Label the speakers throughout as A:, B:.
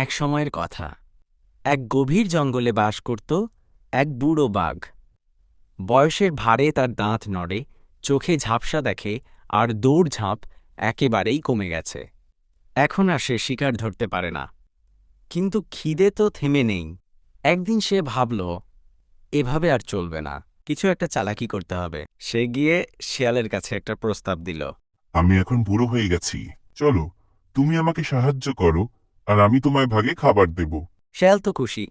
A: এক সময়ের কথা। এক গভীর জঙ্গলে বাস করত এক বুড়ো বাঘ। বয়সের ভারে তার দাঁত নড়ে, চোখে ঝাপসা দেখে, আর দৌড়ঝাঁপ একেবারেই কমে গেছে। এখন আর সে শিকার ধরতে পারে না। কিন্তু খিদে তো থেমে নেই। একদিন সে ভাবল, এভাবে আর চলবে না। কিছু একটা চালাকি করতে হবে। সে গিয়ে শিয়ালের কাছে একটা প্রস্তাব দিল।
B: আমি এখন বুড়ো হয়ে গেছি। চলো, তুমি আমাকে সাহায্য করো। আর আমি তোমায় ভাগে খাবার দেব।
A: শেয়াল তো খুশি।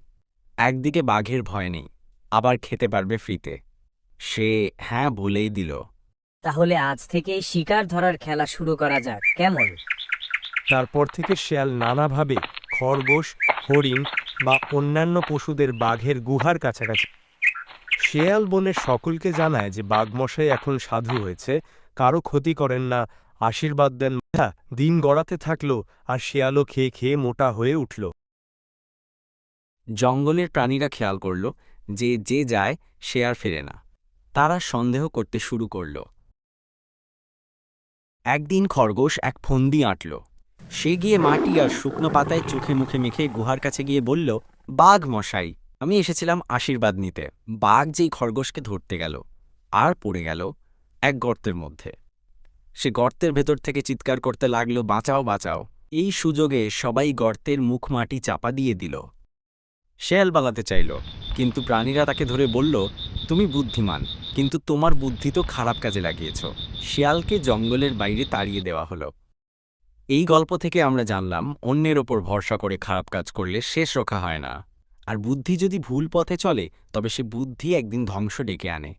A: একদিকে বাঘের ভয় নেই আবার খেতে পারবে ফ্রিতে। সে হ্যাঁ বলেই দিল।
C: তাহলে আজ থেকে শিকার ধরার খেলা শুরু করা যাক কেমন?
D: তারপর থেকে শেয়াল নানাভাবে খরগোশ হরিণ বা অন্যান্য পশুদের বাঘের গুহার কাছাকাছি। শেয়াল বনের সকলকে জানায় যে বাঘমশাই এখন সাধু হয়েছে কারও ক্ষতি করেন না আশীর্বাদ দেন হ্যাঁ, দিন গড়াতে থাকল আর শেয়ালও খেয়ে খেয়ে মোটা হয়ে উঠল।
A: জঙ্গলের প্রাণীরা খেয়াল করল যে যে যায় সে আর ফেরে না। তারা সন্দেহ করতে শুরু করল। একদিন খরগোশ এক ফন্দি আঁটল। সে গিয়ে মাটি আর শুকনো পাতায় চোখে মুখে মেখে গুহার কাছে গিয়ে বলল বাঘ মশাই আমি এসেছিলাম আশীর্বাদ নিতে। বাঘ যেই খরগোশকে ধরতে গেল আর পড়ে গেল এক গর্তের মধ্যে। সে গর্তের ভেতর থেকে চিৎকার করতে লাগল, বাঁচাও বাঁচাও। এই সুযোগে সবাই গর্তের মুখ মাটি চাপা দিয়ে দিল। শেয়াল বাগাতে চাইল, কিন্তু প্রাণীরা তাকে ধরে বলল, তুমি বুদ্ধিমান, কিন্তু তোমার বুদ্ধি তো খারাপ কাজে লাগিয়েছ। শিয়ালকে জঙ্গলের বাইরে তাড়িয়ে দেওয়া হলো। এই গল্প থেকে আমরা জানলাম, অন্যের ওপর ভরসা করে খারাপ কাজ করলে শেষ রক্ষা হয় না। আর বুদ্ধি যদি ভুল পথে চলে, তবে সে বুদ্ধি একদিন ধ্বংস ডেকে আনে।